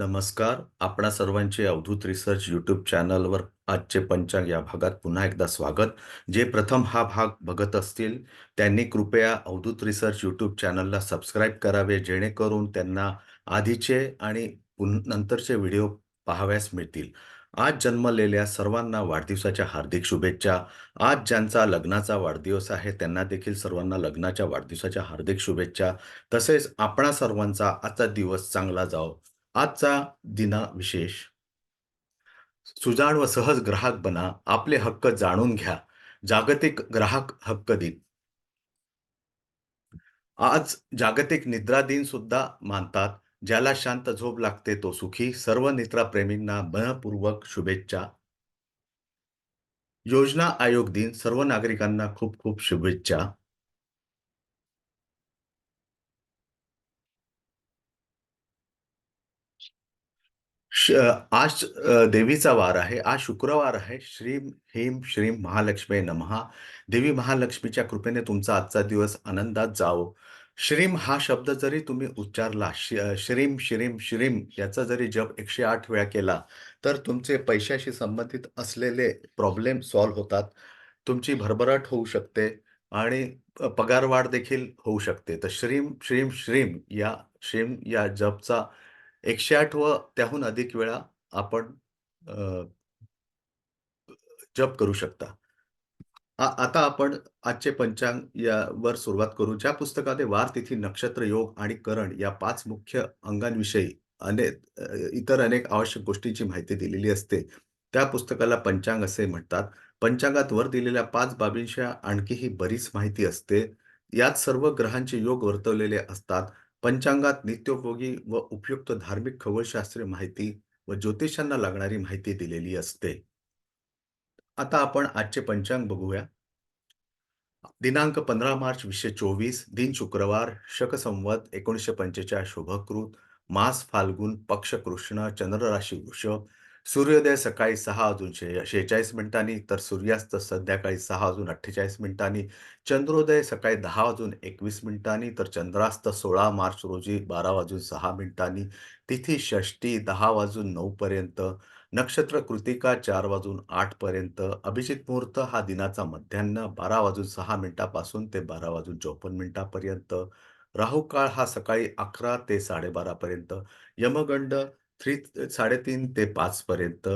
नमस्कार. आपणा सर्वांचे अवधूत रिसर्च यूट्यूब चॅनलवर आजचे पंचांग या भागात पुन्हा एकदा स्वागत. जे प्रथम हा भाग बघत असतील, त्यांनी कृपया अवधूत रिसर्च यूट्यूब चॅनलला सबस्क्राईब करावे, जेणेकरून त्यांना आधीचे आणि पुन नंतरचे व्हिडिओ पाहावयास मिळतील. आज जन्मलेल्या सर्वांना वाढदिवसाच्या हार्दिक शुभेच्छा. आज ज्यांचा लग्नाचा वाढदिवस आहे, त्यांना देखील सर्वांना लग्नाच्या वाढदिवसाच्या हार्दिक शुभेच्छा. तसेच आपणा सर्वांचा आजचा दिवस चांगला जावो. आजचा दिना विशेष सुजाण व सहज ग्राहक बना, आपले हक्क जाणून घ्या. जागतिक ग्राहक हक्क दिन. आज जागतिक निद्रा दिन सुद्धा मानतात. ज्याला शांत झोप लागते तो सुखी. सर्व निद्राप्रेमींना मनपूर्वक शुभेच्छा. योजना आयोग दिन. सर्व नागरिकांना खूप खूप शुभेच्छा. श आज अ, देवीचा वार आहे. आज शुक्रवार आहे. श्रीं ह्रीम श्रीम महालक्ष्मी नमः. देवी महालक्ष्मीच्या कृपेने तुमचा आजचा दिवस आनंदात जावो. श्रीम हा शब्द जरी तुम्ही उच्चारला, श श्रीं, श्रीं, श्रीम याचा जरी जप 108 वेळा केला, तर तुमचे पैशाशी संबंधित असलेले प्रॉब्लेम सॉल्व्ह होतात. तुमची भरभराट होऊ शकते आणि प पगारवाढ देखील होऊ शकते. तर श्रीम श्रीम श्रीम या श्रीम या जपचा 108 व त्याहून अधिक वेळा आपण जप करू शकता. आता आपण आजचे पंचांग यावर सुरुवात करू. ज्या पुस्तकामध्ये वार, तिथी, नक्षत्र, योग आणि करण या पाच मुख्य अंगांविषयी अनेक इतर अनेक आवश्यक गोष्टींची माहिती दिलेली असते. त्या पुस्तकाला पंचांग असे म्हणतात. पंचांगात वर दिलेल्या पाच बाबींच्या आणखीही बरीच माहिती असते. यात सर्व ग्रहांचे योग वर्तवलेले असतात. पंचांगात नित्योपयोगी व उपयुक्त धार्मिक खगोलशास्त्रीय माहिती व ज्योतिषांना लागणारी माहिती दिलेली असते. आता आपण आजचे पंचांग बघूया. दिनांक 15 मार्च 2024 दिन शुक्रवार, शक संवत 1945 शुभकृत, मास फाल्गुन, पक्ष कृष्ण, चंद्र राशी वृषभ, सूर्योदय सकाळी 6:46 मिनिटांनी तर सूर्यास्त संध्याकाळी 6:48 मिनिटांनी, चंद्रोदय सकाळी 10:21 मिनिटांनी तर चंद्रास्त 16 मार्च रोजी 12:06 मिनिटांनी, तिथी षष्ठी 10:09 पर्यंत, नक्षत्र कृतिका 4:08 पर्यंत, अभिजित मुहूर्त हा दिनाचा मध्याह्न 12:06 मिनिटापासून ते 12:54 मिनिटापर्यंत, राहू काळ हा सकाळी 11 ते साडेबारापर्यंत यमगंड 3 3:30 ते पाचपर्यंत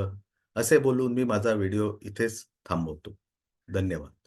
असे बोलून मी माझा व्हिडिओ इथेच थांबवतो. धन्यवाद.